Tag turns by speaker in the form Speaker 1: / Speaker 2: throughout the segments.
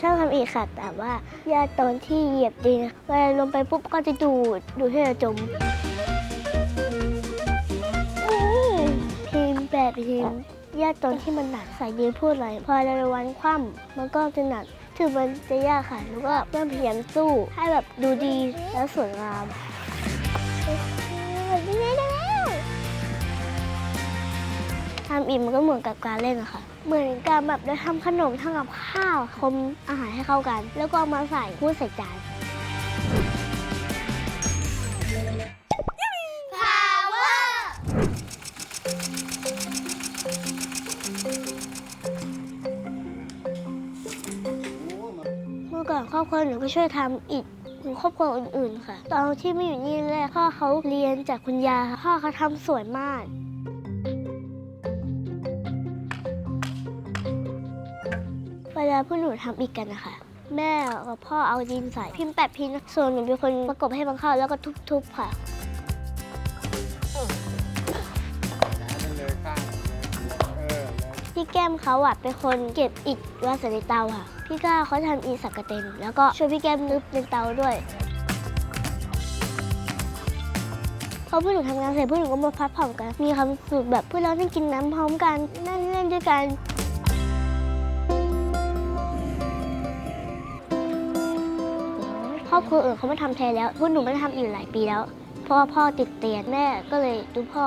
Speaker 1: ชอบทำอีกค่ะ แต่ว่ายากตอนที่เหยียบดินเวลาลงไปปุ๊บก็จะดูดดูดให้เราจมอืมพิมแบบพิมพ์ยากตอนที่มันหนักใส่ยืนพูดอะไรพอเราวันคว่ำมันก็จะหนักถึงมันจะยากค่ะหนูก็เริ่มพยายามสู้ให้แบบดูดีแล้วสวยงามทำอีกมันก็เหมือนกับการเล่นอะค่ะ เหมือนการแบบเราทำขนมทำกับข้าวคมอาหารให้เข้ากัน แล้วก็เอามาใส่พูดใส่จานเมื่อก่อนครอบครัวหนูก็ช่วยทำอิฐของครอบครัวอื่นๆค่ะ ตอนที่ไม่อยู่นี่แรกพ่อเขาเรียนจากคุณยาค่ะพ่อเขาทำสวยมาก เวลาพวกหนูทำอีกกันนะคะ แม่กับพ่อเอาดินใส่พิมพ์แปะพิมพ์ส่วนหนูเป็นคนประกบให้มันเข้าแล้วก็ทุบๆค่ะ
Speaker 2: มันเลยข้า
Speaker 1: พี่แก้มเขาอะเป็นคนเก็บอิฐว้ใส่ในเตาค่ะ พี่ก้าเขาทำอิฐสักกะเต็นแล้วก็ช่วยพี่แก้มนึบในเตาด้วยพอพวกหนูทำงานเสร็จพวกหนูก็มาพักผ่อนกัน มีความสุขแบบพวกเรานั่งกินน้ำพร้อมกันนั่งเล่นด้วยกัน ครอบครัวอื่นเขาไม่ทำแทนแล้วพวกหนูไม่ได้ทำอยู่หลายปีแล้ว เพราะว่าพ่อติดเตียนแม่ก็เลยดูพ่อ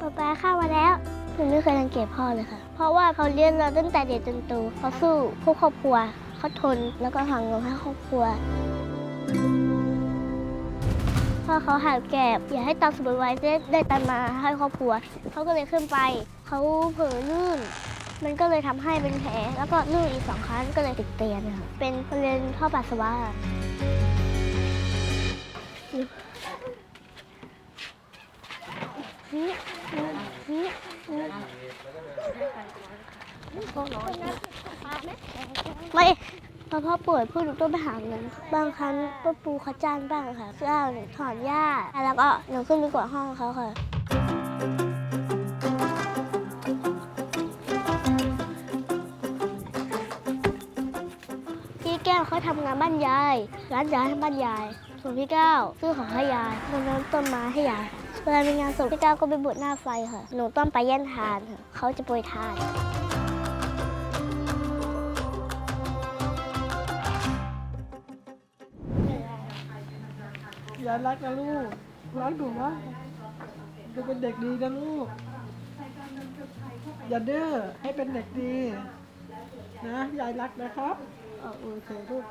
Speaker 1: ป๊าป๊าเข้ามาแล้วหนูไม่เคยรังเกียจพ่อเลยค่ะ เพราะว่าเขาเลี้ยงเราตั้งแต่เด็กจนโตเขาสู้พื่อครอบครัวเขาทนแล้วก็หาเงินให้ครอบครัวพ่อเขาหาแก็บอยากให้ตามสมุนไว้ได้ได้ตันมาให้ครอบครัวเขาก็เลยขึ้นไปเขาเผลอลื่น มันก็เลยทำให้เป็นแผลแล้วก็ลื่นอีกสองครั้งก็เลยติดเตียงค่ะเป็นมะเร็งท่อปัสสาวะค่ะไม่พอพ่อป่วยพวกหนูต้องไปหาเงินบางครั้งป้าปูเขาจ้างบ้างค่ะจ้างถอนหญ้าแล้วก็หนูขึ้นไปกวาดห้องเขาค่ะ แก้วเขาทำงานบ้านยายร้านยายให้บ้านยายส่วนพี่ก้วซื้อของให้ยายรดน้ำต้นไม้ให้ยายเวลามีงานศพพี่ก้วก็ไปบวชหน้าไฟค่ะ หนูต้องไปแย่นทานค่ะเขาจะโปรยทาน
Speaker 3: ยายรักนะลูกรักหนูนะจะเป็นเด็กดีนะลูก อย่าดื้อให้เป็นเด็กดี นะยายรักนะครับ อะโอเคลูก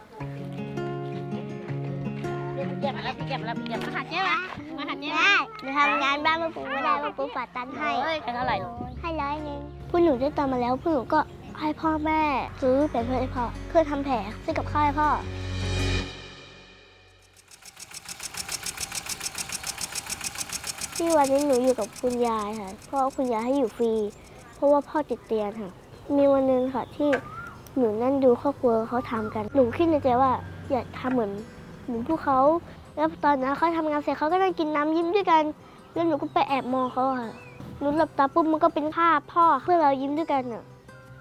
Speaker 4: เก็บแล้วเก็บแล้วเก็บมาหัดใช่ไหมมาหัดใช่ไหม
Speaker 1: ได้หนูทำงานบ้านมาปูไม่ได้มาปูฝาตันให้
Speaker 4: เฮ้เท่าไหร่
Speaker 1: ให้ร้อยหนึงพวกหนูได้ตังมาแล้วพวกหนูก็ให้พ่อแม่ซื้อเป็นเพื่อนให้พ่อเพื่อทำแผลซื้อกับข้าวให้พ่อที่วันนี้หนูอยู่กับคุณยายค่ะ เพราะคุณยายให้อยู่ฟรี เพราะว่าพ่อติดเตียงค่ะ มีวันหนึ่งค่ะที่ หนูนั่งดูครอบครัวเขาทำกัน หนูคิดในใจว่าอยากทำเหมือนเหมือนพวกเขา แล้วตอนนั้นเขาทำงานเสร็จเขาก็นั่งกินน้ำยิ้มด้วยกัน แล้วหนูก็ไปแอบมองเขาค่ะหนูหลับตาปุ๊บมันก็เป็นภาพพ่อเพื่อเรายิ้มด้วยกันอะ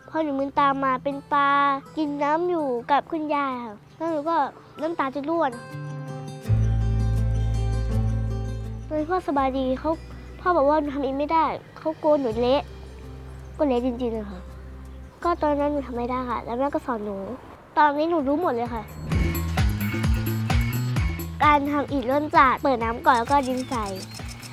Speaker 1: พอหนูมือตามมาเป็นตากินน้ำอยู่กับคุณยายค่ะแล้วหนูก็น้ำตาจะร่วนตอนพ่อสบายดีเขาพ่อบอกว่าทำเองไม่ได้เขาโกนหนูเละก็เละจริงๆเลยค่ะ ก็ตอนนั้นหนูทำไม่ได้ค่ะ แล้วแม่ก็สอนหนู ตอนนี้หนูรู้หมดเลยค่ะ การทำอิฐเริ่มจากเปิดน้ำก่อนแล้วก็ดินใส่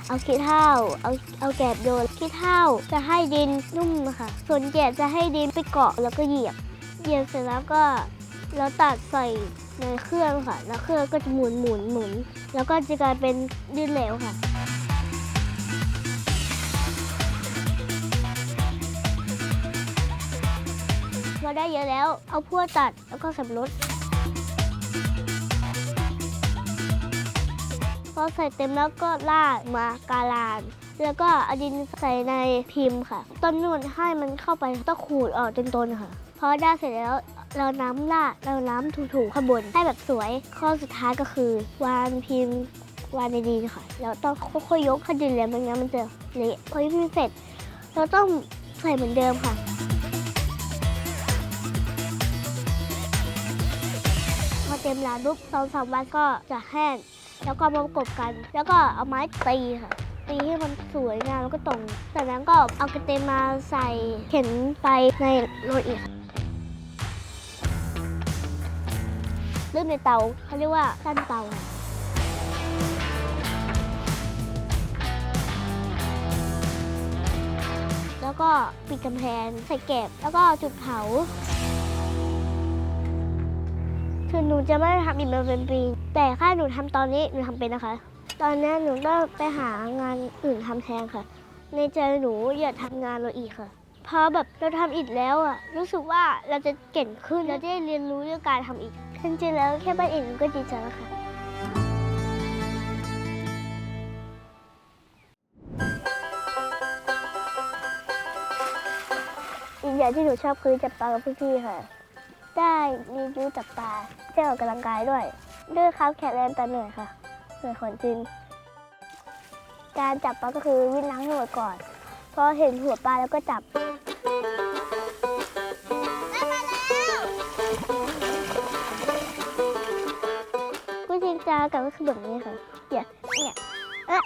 Speaker 1: เอาขี้เถ้าเอาเอาแกบโยนขี้เถ้าจะให้ดินนุ่มค่ะ ส่วนแกบจะให้ดินไปเกาะแล้วก็เหยียบ เหยียบเสร็จแล้วก็เราตัดใส่ในเครื่องค่ะ แล้วเครื่องก็จะหมุนหมุนหมุน แล้วก็จะกลายเป็นดินเหลวค่ะ อได้เยอะแล้ว เอาพั่วตัดแล้วก็สับรถพอใส่เต็มแล้วก็ลาดมากาลาน แล้วก็เอาดินใส่ในพิมพ์ค่ะ ต้นนู่นให้มันเข้าไปต้องขูดออกจนต้นค่ะ พอได้เสร็จแล้วเราน้ำลาดเราน้ำถูๆข้างบนให้แบบสวย ข้อสุดท้ายก็คือ วางพิมพ์วางในดินค่ะแล้วต้องค่อยๆยกขึ้นดินเลยไม่งั้นมันจะเละพอยกมันเสร็จ เราต้องใส่เหมือนเดิมค่ะ เต็มร้านปุ๊บสองสามวันก็จะแห้ง แล้วก็มาประกบกัน แล้วก็เอาไม้ตีค่ะ ตีให้มันสวยงามแล้วก็ตรงจากนั้นก็เอากระเตนมาใส่เข็นไปในโรยอีกเริ่มในเตาเขาเรียกว่ากั้นเตาแล้วก็ปิดกำแพงใส่แกบแล้วก็จุดเผา คือหนูจะไม่ทำอีกมาเป็นปี แต่ถ้าหนูทำตอนนี้หนูทำเป็นนะคะ ตอนนี้หนูต้องไปหางานอื่นทำแทนค่ะ ในใจหนูอยากทำงานเราอีกค่ะพอแบบเราทำอีกแล้วอะรู้สึกว่าเราจะเก่งขึ้นเราจะได้เรียนรู้เรื่องการทำอีกจริงๆแล้วแค่บ้านเองก็ดีใจแล้วค่ะอีกอย่างที่หนูชอบคือจับปลากับพี่ๆค่ะ ได้รีวิวจับปลาได้ออกกำลังกายด้วย ด้วยครับแข็งแรงแต่เหนื่อยค่ะเหนื่อยคนจริง การจับปลาก็คือวิ่งล้างหัวก่อนพอเห็นหัวปลาแล้วก็จับวิธีการจับก็คือแบบนี้ค่ะเนี่ยเนี่ยเอ๊ะ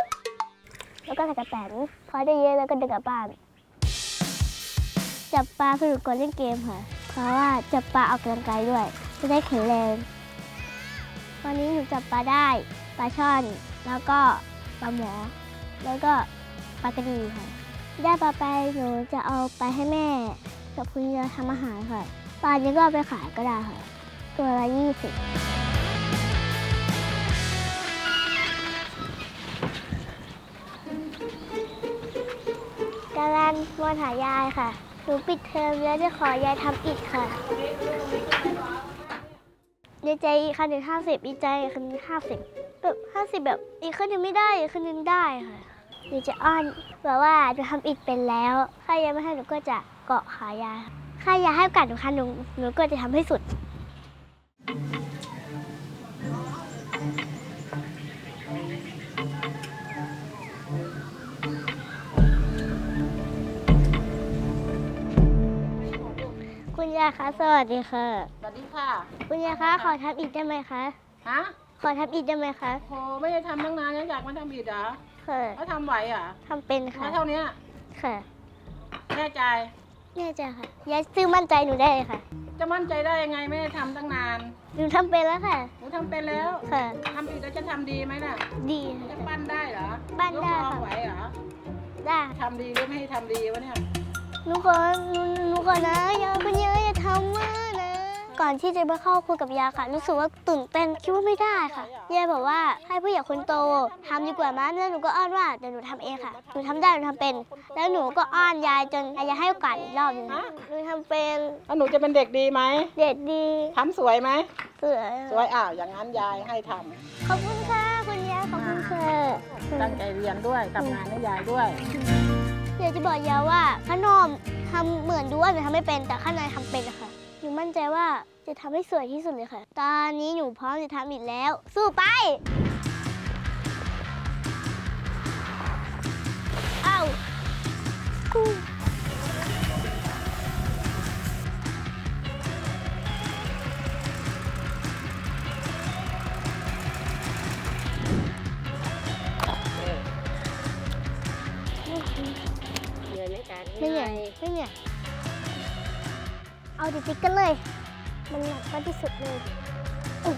Speaker 1: แล้วก็ใส่กระแป๋นพอได้เยอะแล้วก็เดึงกลับบ้าน จับปลาสนุกกว่าเล่นเกมค่ะ ราะว่าจับปลาออกกำลังกายด้วย จะได้แข็งแรง วันนี้หนูจับปลาได้ปลาช่อน แล้วก็ปลาหมอ แล้วก็ปลากระดีค่ะ ได้ปลาไปหนูจะเอาไปให้แม่กับคุณยายทำอาหารค่ะปลานี้ก็เอาไปขายก็ได้ค่ะ ตัวละยี่สิบกำลังวนหายายค่ะ นูปิดเทอมแล้วจะขอยายทำอีกค่ะดีใจอีกคันหนึ่งห้าสิบดีใจอีกคันหนึ่งห้าสิบแบบห้าสิบแบบอีกคันหนึ่งไม่ได้อีกคันหนึ่งได้ค่ะหนูจะอ้อนแบบว่าหนูทำอีกเป็นแล้ว ถ้ายายไม่ให้หนูก็จะเกาะขายายถ้าอยากให้โอกัดหนูคันหนูหนูก็จะทำให้สุด ยายคะสวัสดีค่ะ
Speaker 4: สวัสดีค่ะ
Speaker 1: คุณยายคะขอทำอีกได้ไหมคะ
Speaker 4: ฮะ
Speaker 1: ขอทำอีกได้ไหมคะ
Speaker 4: โหไม่ได้ทำตั้งนานแล้วอยากมาทำอีกเหรอ
Speaker 1: ค่ะ
Speaker 4: เขาทำไหวเหรอะ
Speaker 1: ทำเป็นค่ะ
Speaker 4: มาเท่าเนี้ย
Speaker 1: ค่ะ
Speaker 4: แน่ใจ
Speaker 1: แน่ใจค่ะยายซื้อมั่นใจหนูได้เลยค่ะ
Speaker 4: จะมั่นใจได้ยังไงไม่ได้ทำตั้งนาน
Speaker 1: หนูทำเป็นแล้วค่ะ
Speaker 4: หนูทำเป็นแล้ว
Speaker 1: ค่ะ
Speaker 4: ทำอีกแล้วจะทำดีไหมน่ะ
Speaker 1: ดี
Speaker 4: จะ
Speaker 1: ค่ะ
Speaker 4: ปั้นได้เหรอ
Speaker 1: ปั้นได้
Speaker 4: ยกลอง
Speaker 1: ค่ะ
Speaker 4: ไหวเหรอ
Speaker 1: ได้
Speaker 4: ทำดีหรือไม่ให้ทำดีวะเนี่ย
Speaker 1: หนูขอหนูหนูขอนะยายคุณยายอย่าทำมากนะ ก่อนที่จะมาเข้าคุยกับยายค่ะ รู้สึกว่าตื่นเต้นคิดว่าไม่ได้ค่ะยายบอกว่าให้ผู้ใหญ่คนโตทำดีกว่ามั้ยแล้วหนูก็อ้อนว่าเดี๋ยวหนูทำเองค่ะหนูทำได้หนูทำเป็น แล้วหนูก็อ้อนยายจนยายให้โอกาสอีกรอบหนึง
Speaker 4: ฮะ
Speaker 1: หนูทำเป็น
Speaker 4: แล้วหนูจะเป็นเด็กดีไหม
Speaker 1: เด็ดดี
Speaker 4: ทำสวยไหม
Speaker 1: สวย
Speaker 4: สวยอ้าวอย่างนั้นยายให้ทำ
Speaker 1: ขอบคุณค่ะคุณยายขอบคุณค่ะ
Speaker 4: ตั้งใจเรียนด้วยทำงานให้ยายด้วย
Speaker 1: อยากจะบอกยาว่าขนมทำเหมือนดูว่าจะทำไม่เป็นแต่ข้างในทำเป็นอะค่ะหนูมั่นใจว่าจะทำให้สวยที่สุดเลยค่ะ ตอนนี้หนูพร้อมจะทำอีกแล้ว สู้ไปเอ้าว ไม่เหนื่อยไม่เหนื่อยเอาดิติ๊กกันเลย มันหนักมากที่สุดเลยอื้อ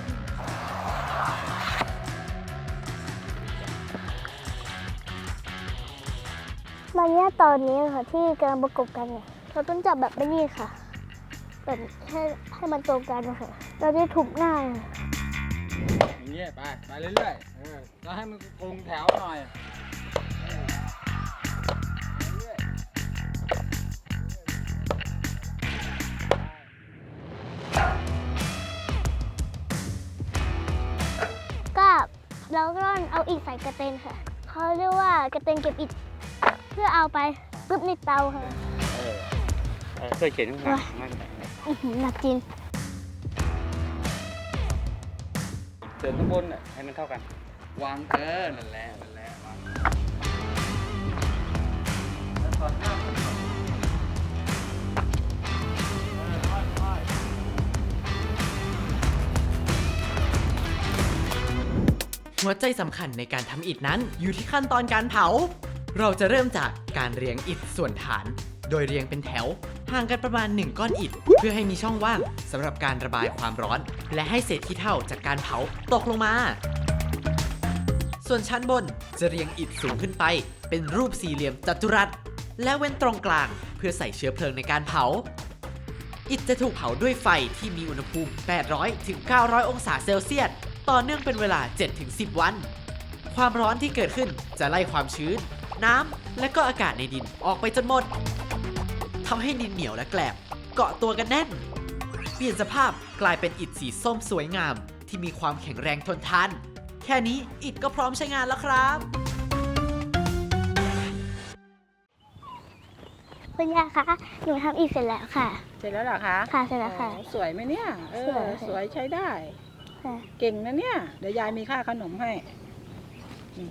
Speaker 1: มันเนี่ยตอนนี้ค่ะที่กำลังประกบกันเนี่ยเราต้องจับแบบไม่นี่ค่ะแบบให้ให้มันตรงกันนะคะเราได้ถูกหน้า
Speaker 2: อย่างเงี้ยไปไปเรื่อยๆเออแล้วให้มันคงแถวหน่อย เอา
Speaker 1: อิฐใส่กระเตนค่ะเขาเรียกว่ากระเตนเก็บอิฐเพื่อเอาไปปึ๊บในเตาค่ะ
Speaker 2: เออเออเคยเขียนข้างหลังมัน
Speaker 1: อื้อหือหนักจริง
Speaker 2: เดินข้างบนน่ะให้มันเท่ากัน วางเออนั่นแหละนั่นแหละวางแล้วถอดหน้า
Speaker 5: หัวใจสำคัญในการทำอิฐนั้นอยู่ที่ขั้นตอนการเผา เราจะเริ่มจากการเรียงอิฐส่วนฐาน โดยเรียงเป็นแถว ห่างกันประมาณ 1 ก้อนอิฐ เพื่อให้มีช่องว่างสำหรับการระบายความร้อน และให้เศษขี้เถ้าจากการเผาตกลงมา ส่วนชั้นบนจะเรียงอิฐสูงขึ้นไป เป็นรูปสี่เหลี่ยมจัตุรัส และเว้นตรงกลาง เพื่อใส่เชื้อเพลิงในการเผาอิฐจะถูกเผาด้วยไฟที่มีอุณหภูมิ 800 ถึง 900 องศาเซลเซียส ต่อเนื่องเป็นเวลา 7-10 วัน ความร้อนที่เกิดขึ้นจะไล่ความชื้น น้ำและก็อากาศในดินออกไปจนหมดทำให้ดินเหนียวและแกลบเกาะตัวกันแน่น เปลี่ยนสภาพกลายเป็นอิฐสีส้มสวยงาม ที่มีความแข็งแรงทนทาน แค่นี้อิฐก็พร้อมใช้งานแล้วครับ
Speaker 1: คุณยายคะ หนูทำอีกเสร็จแล้วค่ะ
Speaker 4: เสร็จแล้วเหรอคะ
Speaker 1: ค่ะ เสร็จแล้วค่ะ
Speaker 4: อ๋อสวยไหมเนี่ยเอ
Speaker 1: สวย
Speaker 4: อ
Speaker 1: ค่ะ
Speaker 4: สวยใช้ได้
Speaker 1: ค่ะ
Speaker 4: เก่งนะเนี่ย เดี๋ยวยายมีค่าขนมให้อืม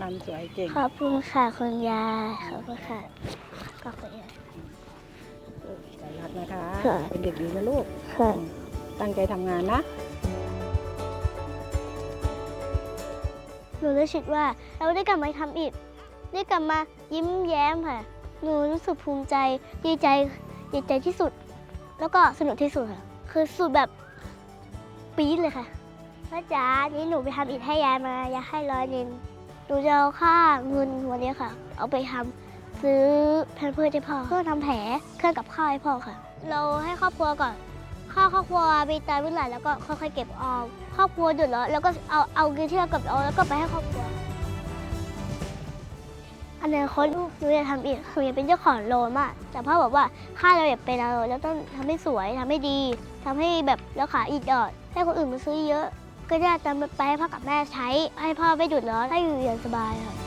Speaker 4: นำสวยเก่ง
Speaker 1: ขอบคุณค่ะคุณยายขอบคุณค่ะขอบคุณยาย
Speaker 4: ใจรักนะคะ
Speaker 1: ค่ะ
Speaker 4: เป็นเด็กดีนะลูก
Speaker 1: ค่ะ
Speaker 4: ตั้งใจทำงานนะ
Speaker 1: หนูรู้สึกว่าเราได้กลับมาทำอีก ได้กลับมายิ้มแย้มค่ะ หนูรู้สึกภูมิใจ ดีใจ ดีใจที่สุด แล้วก็สนุกที่สุดค่ะ คือสุดแบบ ปี๊ดเลยค่ะพ่อจ๋านี่หนูไปทำอิฐให้ยายมายายให้ร้อยหนึงหนูจะเอาค่าเงินวันนี้ค่ะ เอาไปทำซื้อแพมเพิร์สให้พ่อเครื่องทำแผลเครื่องกับข้าวให้พ่อค่ะ เราให้ครอบครัวก่อนข้าวครอบครัวไปตายเมื่อไหร่แล้วก็ค่อยๆเก็บออมครอบครัวเดือดร้อนแล้วก็เอาเอาเงินที่เราเก็บออมแล้วก็ไปให้ครอบครัวอันาคตหนูอยากทำอีกหนูอยากเป็นเจ้าของโรงมากแต่พ่อบอกว่าค่าเราอยากเป็นเราแล้วต้องทำให้สวยทำให้ดีทำให้แบบแล้วขายอีกดอด ให้คนอื่นมาซื้อเยอะ ก็จะจำไปให้พ่อกับแม่ใช้ ให้พ่อไม่ดุดร้อนให้อยู่อย่างสบายค่ะ